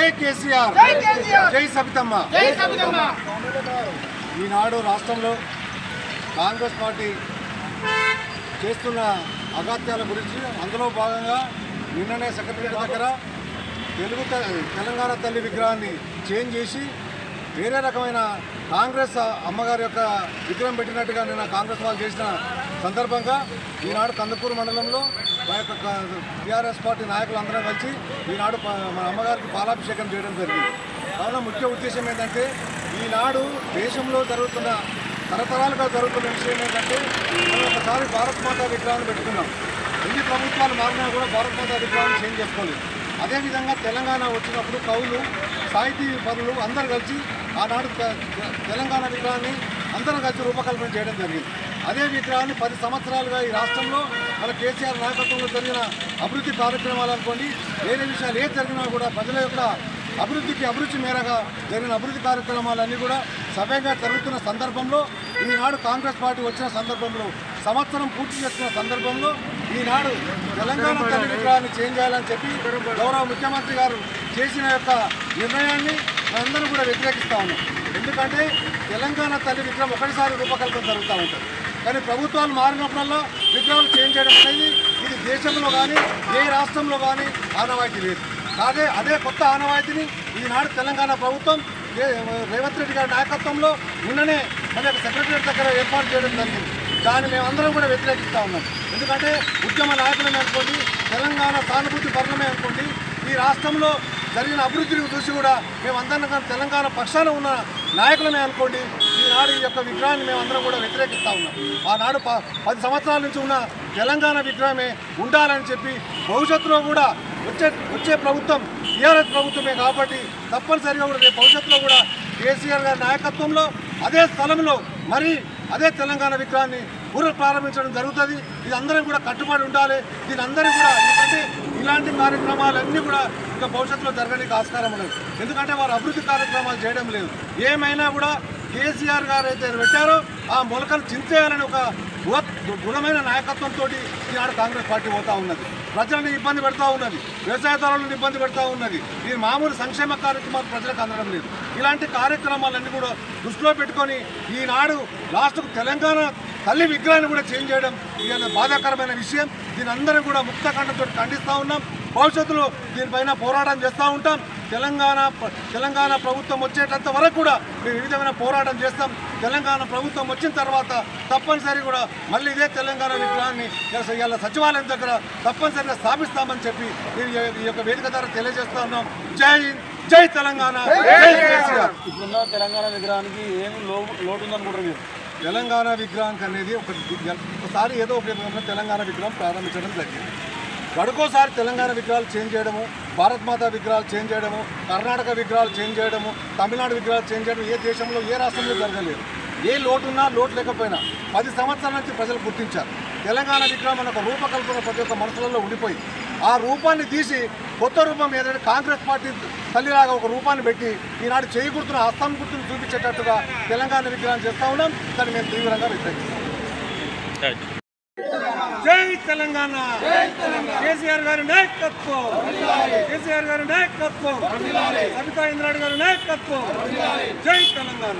జై కేసీఆర్. జై సబితమ్మ. జై సబితమ్మ. ఈనాడు రాష్ట్రంలో కాంగ్రెస్ పార్టీ చేస్తున్న అగాత్యాల గురించి అందులో భాగంగా నిన్ననే సెక్రటరీ దగ్గర తెలుగు తెలంగాణ తల్లి విగ్రహాన్ని చేంజ్ చేసి వేరే రకమైన కాంగ్రెస్ అమ్మగారి యొక్క విగ్రహం పెట్టినట్టుగా నిన్న కాంగ్రెస్ వాళ్ళు చేసిన సందర్భంగా ఈనాడు కందుకూరు మండలంలో మా యొక్క టీఆర్ఎస్ పార్టీ నాయకులందరం కలిసి ఈనాడు మన అమ్మగారికి పాలాభిషేకం చేయడం జరిగింది. కావున ముఖ్య ఉద్దేశం ఏంటంటే ఈనాడు దేశంలో జరుగుతున్న తరతరాలుగా జరుగుతున్న విషయం ఏంటంటే మనం ఒకసారి భారత్ మాతా విగ్రహాన్ని పెట్టుకున్నాం. ఎన్ని ప్రభుత్వాలు మారినా కూడా భారత్ మాతా విగ్రహాన్ని చేంజ్ చేసుకోలేదు. అదేవిధంగా తెలంగాణ వచ్చినప్పుడు కవులు సాహితీ పనులు అందరు కలిసి ఆనాడు తె- తెలంగాణ విగ్రహాన్ని అందరం కలిసి రూపకల్పన చేయడం జరిగింది. అదే విగ్రహాన్ని పది సంవత్సరాలుగా ఈ రాష్ట్రంలో మన కేసీఆర్ నాయకత్వంలో జరిగిన అభివృద్ధి కార్యక్రమాలు అనుకోండి వేరే విషయాలు ఏది జరిగినా కూడా ప్రజల యొక్క అభివృద్ధికి అభిరుచి మేరగా జరిగిన అభివృద్ధి కార్యక్రమాలన్నీ కూడా సవ్యంగా జరుగుతున్న సందర్భంలో ఈనాడు కాంగ్రెస్ పార్టీ వచ్చిన సందర్భంలో సంవత్సరం పూర్తి చేసిన సందర్భంలో ఈనాడు తెలంగాణ తల్లి విగ్రహాన్ని చేంజ్ చేయాలని చెప్పి గౌరవ ముఖ్యమంత్రి గారు చేసిన యొక్క నిర్ణయాన్ని మనందరం కూడా వ్యతిరేకిస్తా ఉన్నాం. ఎందుకంటే తెలంగాణ తల్లి విగ్రహం ఒకటిసారి రూపకల్పన జరుగుతూ ఉంటుంది. కానీ ప్రభుత్వాలు మారినప్పుడల్లా విగ్రహాలు చేంజ్ చేయడం అనేది ఇది దేశంలో కానీ ఏ రాష్ట్రంలో కానీ ఆనవాయితీ లేదు. అదే అదే కొత్త ఆనవాయితీని ఈనాడు తెలంగాణ ప్రభుత్వం రేవంత్ రెడ్డి గారి నాయకత్వంలో నిన్ననే మన సెక్రటరీ దగ్గర ఏర్పాటు చేయడం జరిగింది. దాన్ని మేమందరం కూడా వ్యతిరేకిస్తూ ఉన్నాం. ఎందుకంటే ఉద్యమ నాయకులమే అనుకోండి తెలంగాణ సానుభూతి పరులమే అనుకోండి ఈ రాష్ట్రంలో జరిగిన అభివృద్ధిని చూసి కూడా మేమందరం కానీ తెలంగాణ పక్షాన ఉన్న నాయకులమే అనుకోండి ఆనాడు ఈ యొక్క విగ్రహాన్ని మేమందరం కూడా వ్యతిరేకిస్తూ ఉన్నాం. ఆనాడు ప- పది సంవత్సరాల నుంచి ఉన్న తెలంగాణ విగ్రహమే ఉండాలని చెప్పి భవిష్యత్తులో కూడా వచ్చే వచ్చే ప్రభుత్వం టీఆర్ఎస్ ప్రభుత్వమే కాబట్టి తప్పనిసరిగా కూడా రేపు భవిష్యత్తులో కూడా కేసీఆర్ గారి నాయకత్వంలో అదే స్థలంలో మరి అదే తెలంగాణ విగ్రహాన్ని పునః ప్రారంభించడం జరుగుతుంది. ఇది అందరం కూడా కట్టుబడి ఉండాలి. దీని అందరూ కూడా ఎందుకంటే ఇలాంటి కార్యక్రమాలన్నీ కూడా ఇంకా భవిష్యత్తులో జరగడానికి ఆస్కారం ఉన్నది. ఎందుకంటే వారు అభివృద్ధి కార్యక్రమాలు చేయడం లేదు. ఏమైనా కూడా కేసీఆర్ గారు అయితే పెట్టారో ఆ మొలకలు చింతేయాలని ఒక బృహత్ దృఢమైన నాయకత్వంతో ఈనాడు కాంగ్రెస్ పార్టీ పోతా ఉన్నది. ప్రజలను ఇబ్బంది పెడతా ఉన్నది. వ్యవసాయదారులను ఇబ్బంది పెడతా ఉన్నది. ఈ మామూలు సంక్షేమ కార్యక్రమాలు ప్రజలకు అందడం లేదు. ఇలాంటి కార్యక్రమాలన్నీ కూడా దృష్టిలో పెట్టుకొని ఈనాడు లాస్ట్కు తెలంగాణ తల్లి విగ్రహాన్ని కూడా చేంజ్ చేయడం ఇది బాధాకరమైన విషయం. దీని అందరం కూడా ముక్త కంఠంతో ఖండిస్తూ ఉన్నాం. భవిష్యత్తులో దీనిపైన పోరాటం చేస్తూ ఉంటాం. తెలంగాణ తెలంగాణ ప్రభుత్వం వచ్చేటంత వరకు కూడా మేము ఈ విధమైన పోరాటం చేస్తాం. తెలంగాణ ప్రభుత్వం వచ్చిన తర్వాత తప్పనిసరి కూడా మళ్ళీ ఇదే తెలంగాణ విగ్రహాన్ని ఇలా సచివాలయం దగ్గర తప్పనిసరిగా స్థాపిస్తామని చెప్పి ఈ ఈ యొక్క వేదిక ద్వారా తెలియజేస్తా ఉన్నాం. జై హింద్ జై తెలంగాణ ఇప్పుడున్న తెలంగాణ విగ్రహానికి ఏమి లో లోటు ఉందనుకుంటారు మీరు? తెలంగాణ విగ్రహానికి అనేది ఒక ఒకసారి ఏదో ఒక విధంగా తెలంగాణ విగ్రహం ప్రారంభించడం జరిగింది. గడుకోసారి తెలంగాణ విగ్రహాలు చేంజ్ చేయడము భారత్ మాతా విగ్రహాలు చేంజ్ చేయడము కర్ణాటక విగ్రహాలు చేంజ్ చేయడము తమిళనాడు విగ్రహాలు చేంజ్ చేయడం ఏ దేశంలో ఏ రాష్ట్రంలో జరగలేదు. ఏ లోటున్నా లోటు లేకపోయినా పది సంవత్సరాల నుంచి ప్రజలు గుర్తించారు. తెలంగాణ విగ్రహం అనే ఒక రూపకల్పన ప్రతి ఒక్క మనసులలో ఉండిపోయింది ఆ రూపాన్ని తీసి కొత్త రూపం ఏదైనా కాంగ్రెస్ పార్టీ తల్లిలాగా ఒక రూపాన్ని పెట్టి ఈనాడు చేయి గుర్తును హస్తం గుర్తును చూపించేటట్టుగా తెలంగాణ విగ్రహం చేస్తా ఉన్నాం. దాన్ని మేము తీవ్రంగా వ్యతిరేకిస్తాం. యూ తెలంగాణ. కేసీఆర్ గారి నాయకత్వం. కేసీఆర్ గారి నాయకత్వం. సబితా ఇంద్రాడు గారి నాయకత్వం. జై తెలంగాణ.